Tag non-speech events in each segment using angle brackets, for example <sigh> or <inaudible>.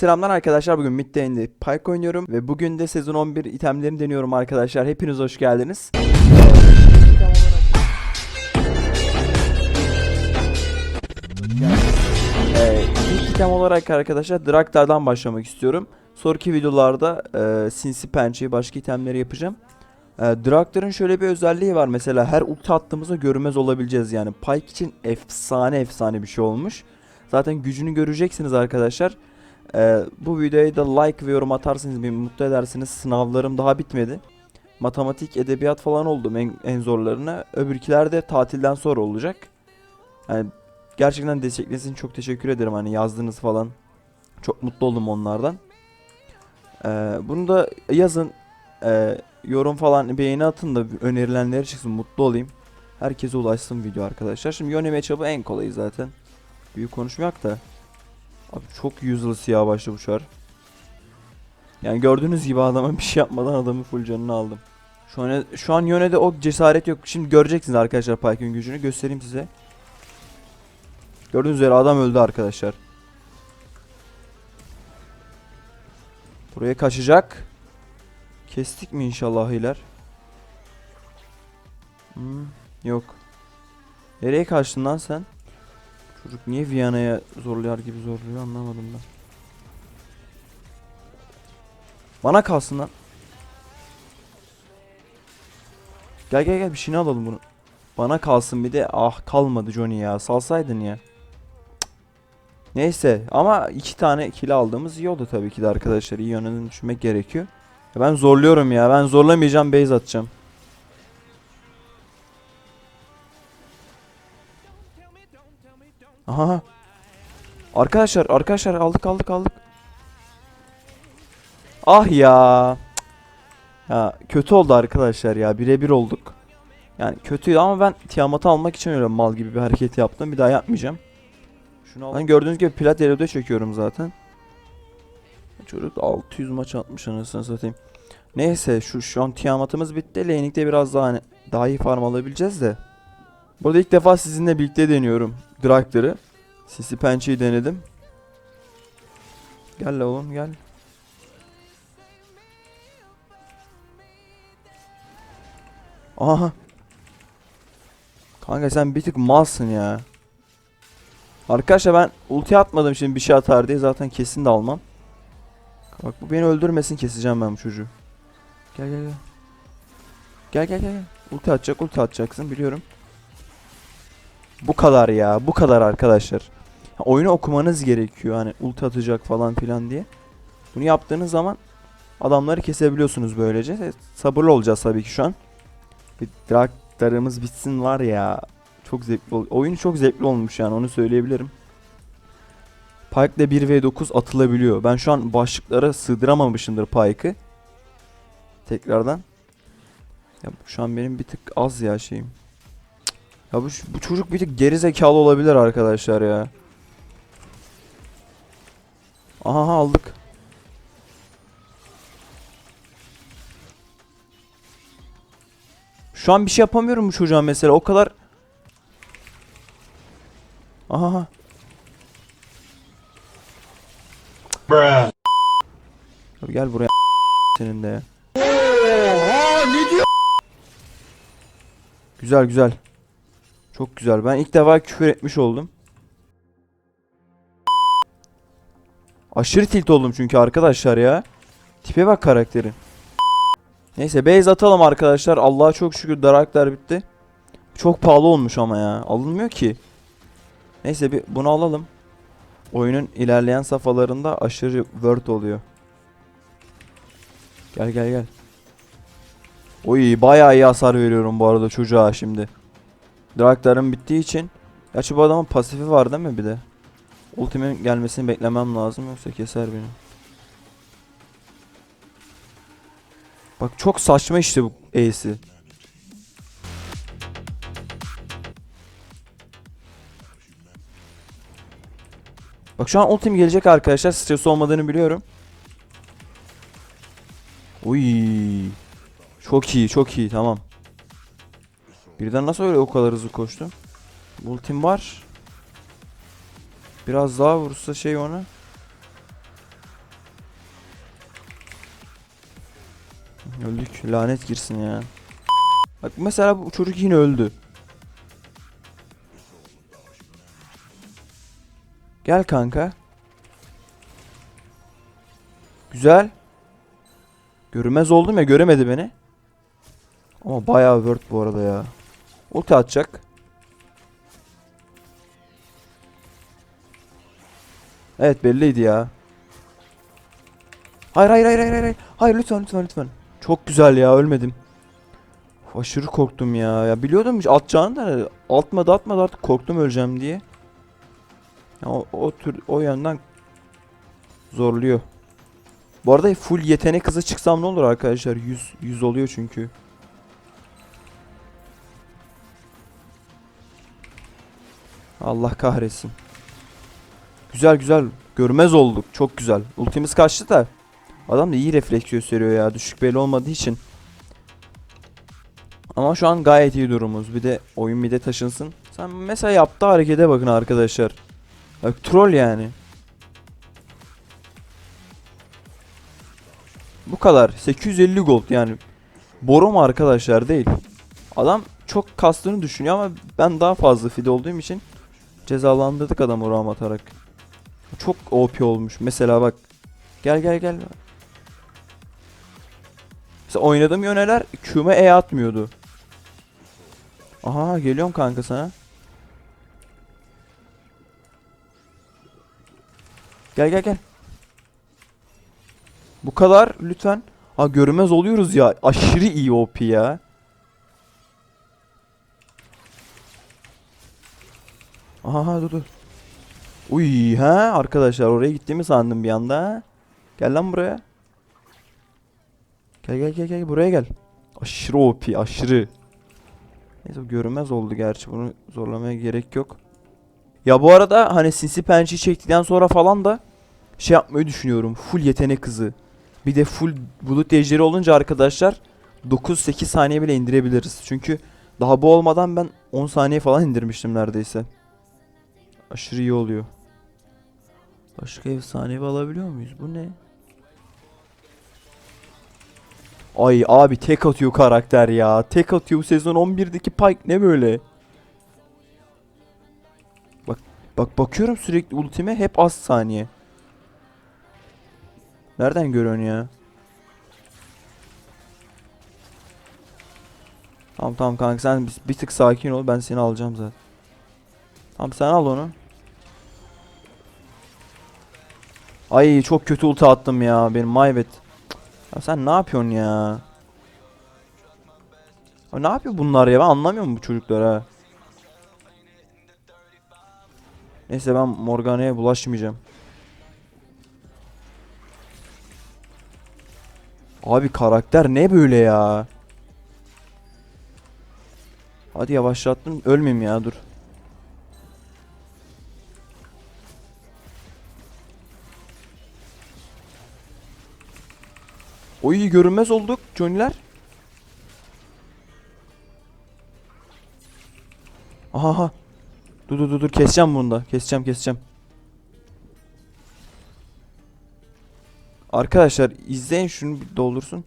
Selamlar arkadaşlar bugün Middane'de Pike oynuyorum ve bugün de sezon 11 itemlerini deniyorum arkadaşlar. Hepiniz hoş geldiniz. Ee, ilk item olarak arkadaşlar Draktar'dan başlamak istiyorum. Sonraki videolarda e, Sinsi Pençe'yi başka itemleri yapacağım. E, Draktar'ın şöyle bir özelliği var mesela her ulti attığımızda görünmez olabileceğiz yani. Pike için efsane efsane bir şey olmuş. Zaten gücünü göreceksiniz arkadaşlar. Ee, bu videoya da like ve yorum atarsanız beni mutlu edersiniz. Sınavlarım daha bitmedi. Matematik, edebiyat falan oldum en, en zorlarına. Öbürkiler de tatilden sonra olacak. Yani gerçekten desteklediğiniz için çok teşekkür ederim. Hani yazdınız falan. Çok mutlu oldum onlardan. Ee, bunu da yazın. Ee, yorum falan beğeni atın da önerilenleri çıksın. Mutlu olayım. Herkese ulaşsın video arkadaşlar. Şimdi Yone matchup'ı en kolayı zaten. Büyük konuşmayak da. Abi çok useless ya başta bu çar. Yani gördüğünüz gibi adama bir şey yapmadan adamı full canını aldım. Şu an şu an Yone'de o cesaret yok. Şimdi göreceksiniz arkadaşlar Pike'ın gücünü göstereyim size. Gördüğünüz üzere adam öldü arkadaşlar. Buraya kaçacak. Kestik mi inşallah iler? Hmm, yok. Nereye kaçtın lan sen? Çocuk niye Viyana'ya zorluyor gibi zorluyor anlamadım ben. Bana kalsın lan. Gel gel gel bir şeyini alalım bunu. Bana kalsın bir de ah kalmadı Johnny ya salsaydın ya. Neyse ama iki tane kill aldığımız iyi oldu tabii ki de arkadaşlar iyi yönünü düşünmek gerekiyor. Ben zorluyorum ya ben zorlamayacağım base atacağım. Aha. Arkadaşlar arkadaşlar aldık aldık aldık. Ah ya. Ya kötü oldu arkadaşlar ya birebir olduk. Yani kötüydü ama ben Tiamat'ı almak için öyle mal gibi bir hareket yaptım. Bir daha yapmayacağım. Şunu Hani gördüğünüz gibi plat eloda çekiyorum zaten. Çocuk 600 maç atmış anasını satayım. Neyse şu şu an Tiamat'ımız bitti. Laning'de biraz daha hani daha iyi farm alabileceğiz de. Burada ilk defa sizinle birlikte deniyorum Draktar'ı. Sisi pençeyi denedim. Gel la oğlum gel. Aha. Kanka sen bir tık malsın ya. Arkadaşlar ben ulti atmadım şimdi bir şey atar diye zaten kesin de almam. Bak bu beni öldürmesin keseceğim ben bu çocuğu. Gel gel. Gel gel gel. gel. Ulti atacak ulti atacaksın biliyorum. Bu kadar ya. Bu kadar arkadaşlar. Oyunu okumanız gerekiyor. Hani ulti atacak falan filan diye. Bunu yaptığınız zaman adamları kesebiliyorsunuz böylece. E, Sabırlı olacağız tabii ki şu an. Bir draktarımız bitsin var ya. Çok zevkli Oyun çok zevkli olmuş yani onu söyleyebilirim. Pike'le 1v9 atılabiliyor. Ben şu an başlıklara sığdıramamışımdır Pike'ı. Tekrardan. Ya şu an benim bir tık az ya şeyim. Ya bu, bu çocuk bir tık geri zekalı olabilir arkadaşlar ya. Aha aldık. Şu an bir şey yapamıyorum bu çocuğa mesela o kadar. Aha. Bruh. Abi gel buraya senin de ya. Güzel güzel. Çok güzel. Ben ilk defa küfür etmiş oldum. Aşırı tilt oldum çünkü arkadaşlar ya. Tipe bak karakterin. Neyse base atalım arkadaşlar. Allah'a çok şükür daraklar bitti. Çok pahalı olmuş ama ya. Alınmıyor ki. Neyse bir bunu alalım. Oyunun ilerleyen safhalarında aşırı word oluyor. Gel gel gel. Oy bayağı iyi hasar veriyorum bu arada çocuğa şimdi. Draktar'ın bittiği için. Gerçi bu adamın pasifi var değil mi bir de? Ultimin gelmesini beklemem lazım yoksa keser beni. Bak çok saçma işte bu E'si. Bak şu an ultim gelecek arkadaşlar. Stres olmadığını biliyorum. Uy. Çok iyi, çok iyi. Tamam. Birden nasıl öyle o kadar hızlı koştum? Ultim var. Biraz daha vursa şey ona. Öldük. Lanet girsin ya. Bak mesela bu çocuk yine öldü. Gel kanka. Güzel. Görünmez oldum ya göremedi beni. Ama bayağı word bu arada ya. Ulti atacak. Evet belliydi ya. Hayır hayır hayır hayır hayır. Hayır lütfen lütfen lütfen. Çok güzel ya ölmedim. Of, aşırı korktum ya. Ya biliyordum atacağını da atmadı atmadı artık korktum öleceğim diye. Ya o, o tür o yönden zorluyor. Bu arada full yetenek hızı çıksam ne olur arkadaşlar? 100 100 oluyor çünkü. Allah kahretsin. Güzel güzel. Görmez olduk. Çok güzel. Ultimiz kaçtı da. Adam da iyi refleks gösteriyor ya. Düşük belli olmadığı için. Ama şu an gayet iyi durumumuz. Bir de oyun bir de taşınsın. Sen mesela yaptığı harekete bakın arkadaşlar. Bak troll yani. Bu kadar. 850 gold yani. Boru mu arkadaşlar değil. Adam çok kastığını düşünüyor ama ben daha fazla fide olduğum için cezalandırdık adamı ram atarak. Çok OP olmuş. Mesela bak. Gel gel gel. Mesela oynadığım yöneler Q'me E atmıyordu. Aha geliyorum kanka sana. Gel gel gel. Bu kadar lütfen. Ha görmez oluyoruz ya. Aşırı iyi OP ya. Aha dur dur. Uy ha arkadaşlar oraya gittiğimi sandım bir anda. Gel lan buraya. Gel gel gel gel buraya gel. Aşırı OP aşırı. Neyse görünmez oldu gerçi bunu zorlamaya gerek yok. Ya bu arada hani sinsi pençeyi çektikten sonra falan da şey yapmayı düşünüyorum. Full yetenek hızı. Bir de full bulut ejderi olunca arkadaşlar 9-8 saniye bile indirebiliriz. Çünkü daha bu olmadan ben 10 saniye falan indirmiştim neredeyse. Aşırı iyi oluyor. Başka efsanevi alabiliyor muyuz? Bu ne? Ay abi tek atıyor karakter ya. Tek atıyor bu sezon 11'deki Pike ne böyle? Bak bak bakıyorum sürekli ultime hep az saniye. Nereden görüyorsun ya? Tamam tamam kanka sen bir, bir tık sakin ol ben seni alacağım zaten. Tamam sen al onu. Ay çok kötü ulti attım ya benim maybet. Ya sen ne yapıyorsun ya? Ya ne yapıyor bunlar ya ben anlamıyorum bu çocuklar ha. Neyse ben Morgana'ya bulaşmayacağım. Abi karakter ne böyle ya? Hadi yavaşlattım ölmeyeyim ya dur. Oy görünmez olduk Johnny'ler. Aha aha. Dur dur dur dur keseceğim bunu da. Keseceğim keseceğim. Arkadaşlar izleyin şunu bir doldursun.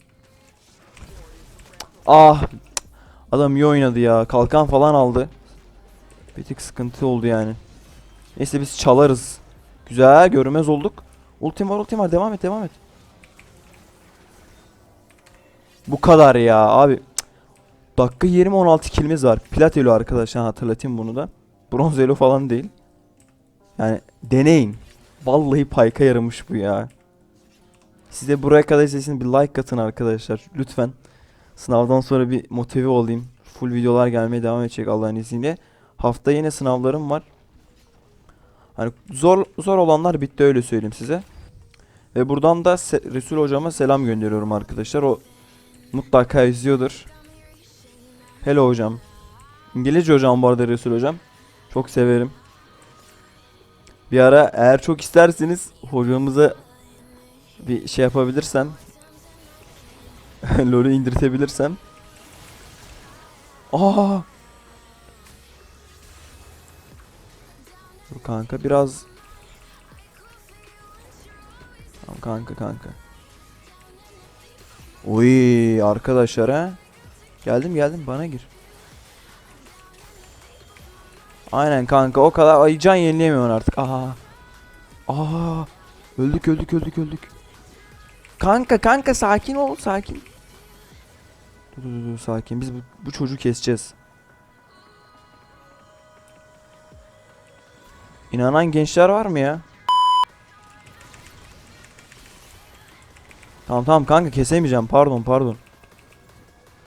Ah. Adam iyi oynadı ya. Kalkan falan aldı. Bir tık sıkıntı oldu yani. Neyse biz çalarız. Güzel görünmez olduk. Ultim var ultim var devam et devam et. Bu kadar ya abi. Dakika 20 16 kilimiz var. Plat elo arkadaşlar hatırlatayım bunu da. Bronz elo falan değil. Yani deneyin. Vallahi payka yaramış bu ya. Size buraya kadar izlediyseniz bir like atın arkadaşlar. Lütfen. Sınavdan sonra bir motive olayım. Full videolar gelmeye devam edecek Allah'ın izniyle. Hafta yine sınavlarım var. Hani zor zor olanlar bitti öyle söyleyeyim size. Ve buradan da Resul hocama selam gönderiyorum arkadaşlar. O mutlaka izliyordur. Hello hocam. İngilizce hocam bu arada Resul hocam. Çok severim. Bir ara eğer çok isterseniz hocamıza bir şey yapabilirsem <laughs> LoL'ü indirtebilirsem Aa! Dur kanka biraz Tamam kanka kanka. Oy arkadaşlar ha. Geldim geldim bana gir. Aynen kanka o kadar ay can yenileyemiyorsun artık. Aha. Aa. Öldük öldük öldük öldük. Kanka kanka sakin ol sakin. Dur dur dur sakin. Biz bu, bu çocuğu keseceğiz. İnanan gençler var mı ya? Tamam tamam kanka kesemeyeceğim. Pardon pardon.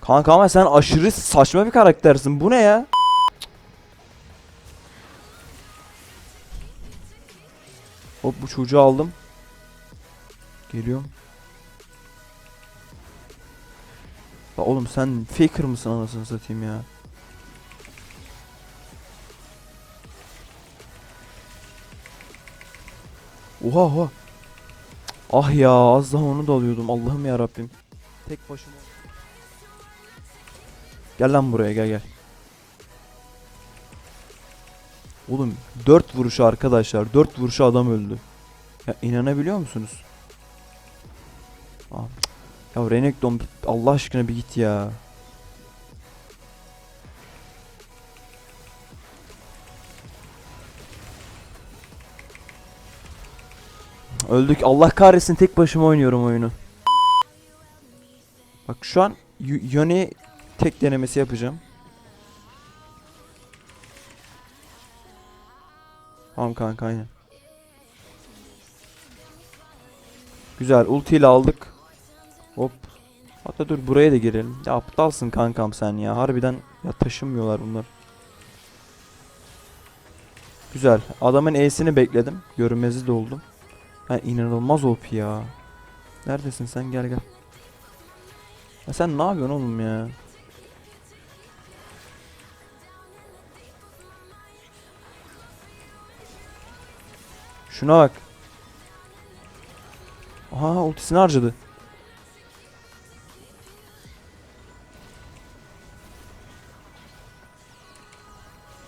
Kanka ama sen aşırı saçma bir karaktersin. Bu ne ya? Hop bu çocuğu aldım. Geliyorum. Ya oğlum sen faker mısın anasını satayım ya? Oha oha. Ah ya az daha onu da alıyordum. Allah'ım ya Rabbim. Tek başıma. Gel lan buraya gel gel. Oğlum 4 vuruşu arkadaşlar. 4 vuruşu adam öldü. Ya inanabiliyor musunuz? Cık. Ya Renekton Allah aşkına bir git ya. Öldük. Allah kahretsin tek başıma oynuyorum oyunu. Bak şu an Yone tek denemesi yapacağım. Tamam kanka aynen. Güzel ulti ile aldık. Hop. Hatta dur buraya da girelim. Ya aptalsın kankam sen ya. Harbiden ya taşınmıyorlar bunlar. Güzel. Adamın E'sini bekledim. Görünmezi de oldum. Ha inanılmaz OP ya. Neredesin sen gel gel. Ya sen ne yapıyorsun oğlum ya? Şuna bak. Aha ultisini harcadı.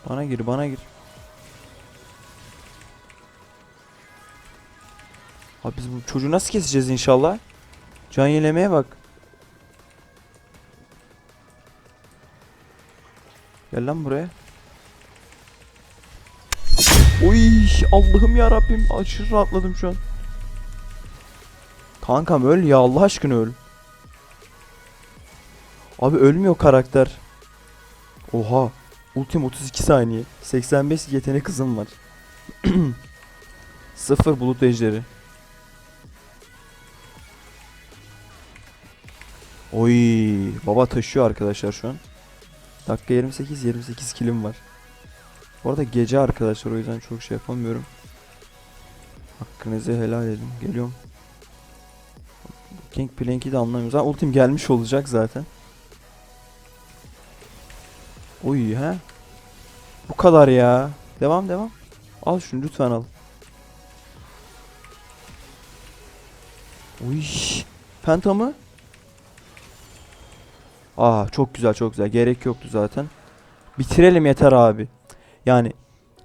Bana gir bana gir. Abi biz bu çocuğu nasıl keseceğiz inşallah? Can yelemeye bak. Gel lan buraya. Oy Allah'ım ya Rabbim aşırı rahatladım şu an. Kankam öl ya Allah aşkına öl. Abi ölmüyor karakter. Oha. Ultim 32 saniye. 85 yetenek hızım var. <clears throat> Sıfır bulut ejderi. Oy baba taşıyor arkadaşlar şu an. Dakika 28 28 kilim var. Bu arada gece arkadaşlar o yüzden çok şey yapamıyorum. Hakkınızı helal edin. Geliyorum. King Plank'i de anlamıyorum. Zaten ultim gelmiş olacak zaten. Oy he. Bu kadar ya. Devam devam. Al şunu lütfen al. Oy. Penta mı? Aa çok güzel çok güzel. Gerek yoktu zaten. Bitirelim yeter abi. Yani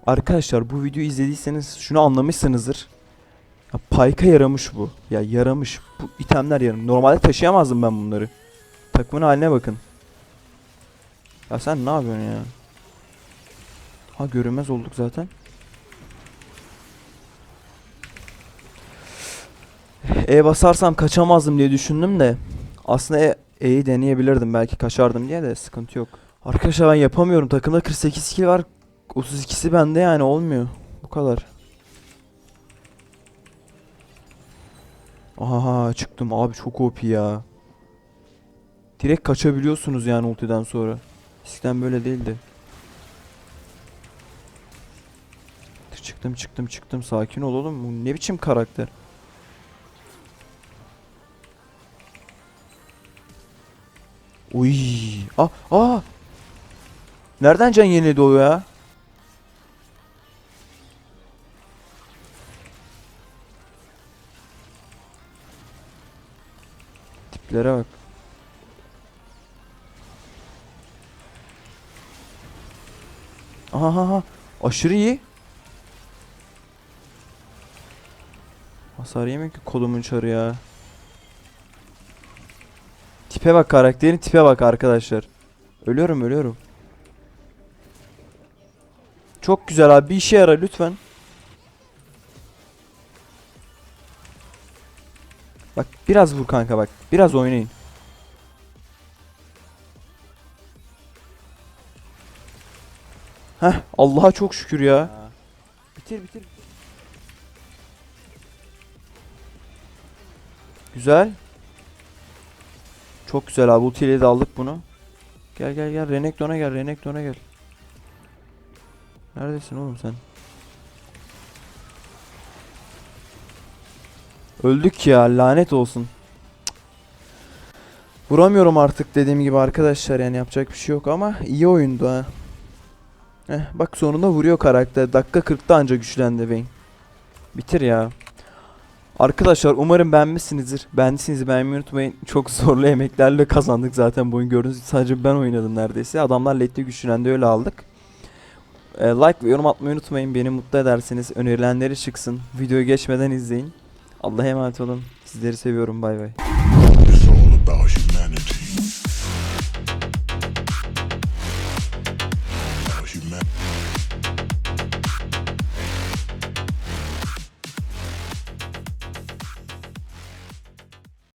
arkadaşlar bu videoyu izlediyseniz şunu anlamışsınızdır. Ya Payka yaramış bu. Ya yaramış. Bu itemler yaramış. Normalde taşıyamazdım ben bunları. Takımın haline bakın. Ya sen ne yapıyorsun ya? Ha görünmez olduk zaten. E basarsam kaçamazdım diye düşündüm de. Aslında E, E'yi deneyebilirdim belki kaçardım diye de sıkıntı yok. Arkadaşlar ben yapamıyorum. Takımda 48 kill var. 32'si bende yani olmuyor. Bu kadar. Aha çıktım abi çok OP ya. Direkt kaçabiliyorsunuz yani ultiden sonra. Eskiden böyle değildi. Çıktım çıktım çıktım sakin ol oğlum. Bu ne biçim karakter? Uy. Ah ah. Nereden can yeniledi o ya? Tiplere bak. Aha. Aşırı iyi. Hasar yemiyor ki kolumun çarı ya. Tipe bak karakterin tipe bak arkadaşlar. Ölüyorum ölüyorum. Çok güzel abi bir işe yara lütfen. Bak biraz vur kanka bak. Biraz oynayın. Heh Allah'a çok şükür ya. Bitir bitir. Güzel. Çok güzel abi. Ultiyle de aldık bunu. Gel gel gel. Renekton'a gel. Renekton'a gel. Neredesin oğlum sen? Öldük ya. Lanet olsun. Vuramıyorum artık dediğim gibi arkadaşlar yani yapacak bir şey yok ama iyi oyundu ha. Heh, bak sonunda vuruyor karakter. Dakika 40'ta anca güçlendi Vayne. Bitir ya. Arkadaşlar umarım beğenmişsinizdir. Beğendiyseniz beğenmeyi unutmayın. Çok zorlu emeklerle kazandık zaten bu oyun gördüğünüz. Sadece ben oynadım neredeyse. Adamlar ledde güçlendi öyle aldık. Ee, like ve yorum atmayı unutmayın. Beni mutlu ederseniz önerilenleri çıksın. Videoyu geçmeden izleyin. Allah'a emanet olun. Sizleri seviyorum. Bay bay.